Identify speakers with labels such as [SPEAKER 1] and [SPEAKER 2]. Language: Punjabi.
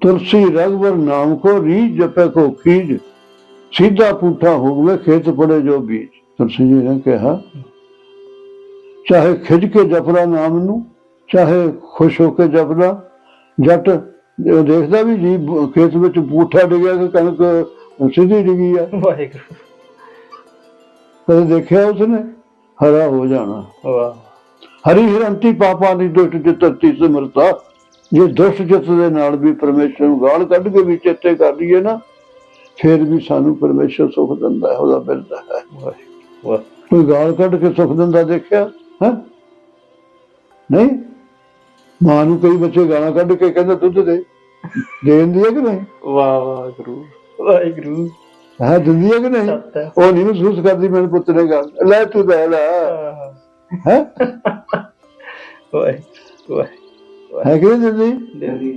[SPEAKER 1] ਤੁਲਸੀ ਰਗਵਰ ਨਾਮ ਕੋ ਰੀਜ ਜਪੇ ਕੋ ਖੀਜ ਸਿੱਧਾ ਪੁੱਠਾ ਹੋਵੇ ਖੇਤ ਪੜੇ ਜੋ ਬੀਜ। ਤੁਲਸੀ ਜੀ ਨੇ ਕਿਹਾ ਚਾਹੇ ਖਿਜ ਕੇ ਜਪਣਾ ਨਾਮ ਨੂੰ ਚਾਹੇ ਖੁਸ਼ ਹੋ ਕੇ ਜਪਣਾ ਜੱਟ ਉਹ ਦੇਖਦਾ ਵੀ ਜੀ ਖੇਤ ਵਿੱਚ ਪੁੱਠਾ ਡਿੱਗਿਆ ਕਿ ਕਣਕ ਸਿੱਧੀ ਡਿੱਗੀ ਆ।
[SPEAKER 2] ਵਾਹਿਗੁਰੂ।
[SPEAKER 1] ਕਦੇ ਦੇਖਿਆ ਉਸਨੇ? ਹਰਾ ਹੋ ਜਾਣਾ।
[SPEAKER 2] ਵਾਹ।
[SPEAKER 1] ਹਰੀ ਹਿਰੰਤੀ ਪਾਪਾ ਦੀ ਦੁਸ਼ਟ ਚਿੱਤਰਤੀ ਸਮਰਤਾ ਜੇ ਦੁਸ਼ਟ ਚਿੱਤ ਦੇ ਨਾਲ ਵੀ ਪਰਮੇਸ਼ਰ ਨੂੰ ਗਾਲ ਕੱਢ ਕੇ ਵੀ ਚੇਤੇ ਕਰ ਲਈਏ ਨਾ ਫਿਰ ਵੀ ਸਾਨੂੰ ਪਰਮੇਸ਼ਰ ਸੁਖ ਦਿੰਦਾ ਹੈ ਉਹਦਾ ਮਿਲਦਾ ਹੈ।
[SPEAKER 2] ਵਾਹ
[SPEAKER 1] ਕੋਈ ਗਾਲ ਕੱਢ ਕੇ ਸੁਖ ਦਿੰਦਾ ਦੇਖਿਆ? ਹੈ? ਨਹੀਂ? ਮਾਂ ਨੂੰ ਕਈ ਬੱਚੇ ਗਾਲਾਂ ਕੱਢ ਕੇ ਕਹਿੰਦੇ ਦੁੱਧ ਦੇ। ਦੇ ਦਿੰਦੀ ਹੈ ਕਿ ਨਹੀਂ?
[SPEAKER 2] ਵਾਹ ਵਾਹਿਗੁਰੂ ਵਾਹਿਗੁਰੂ।
[SPEAKER 1] ਹੈ ਦਿੰਦੀ ਹੈ ਕਿ ਨਹੀਂ? ਉਹ ਨਹੀਂ ਮਹਿਸੂਸ ਕਰਦੀ ਮੇਰੇ ਪੁੱਤ ਨੇ ਗੱਲ ਲੈ ਤੂੰ ਲੈ ਲੈ। ਹੈ?
[SPEAKER 2] ਵਾਹਿਗੁਰੂ ਵਾਹਿਗੁਰੂ।
[SPEAKER 1] ਹੈ ਕਿ ਨਹੀਂ ਦਿੰਦੀ
[SPEAKER 2] ਦੇਵੀ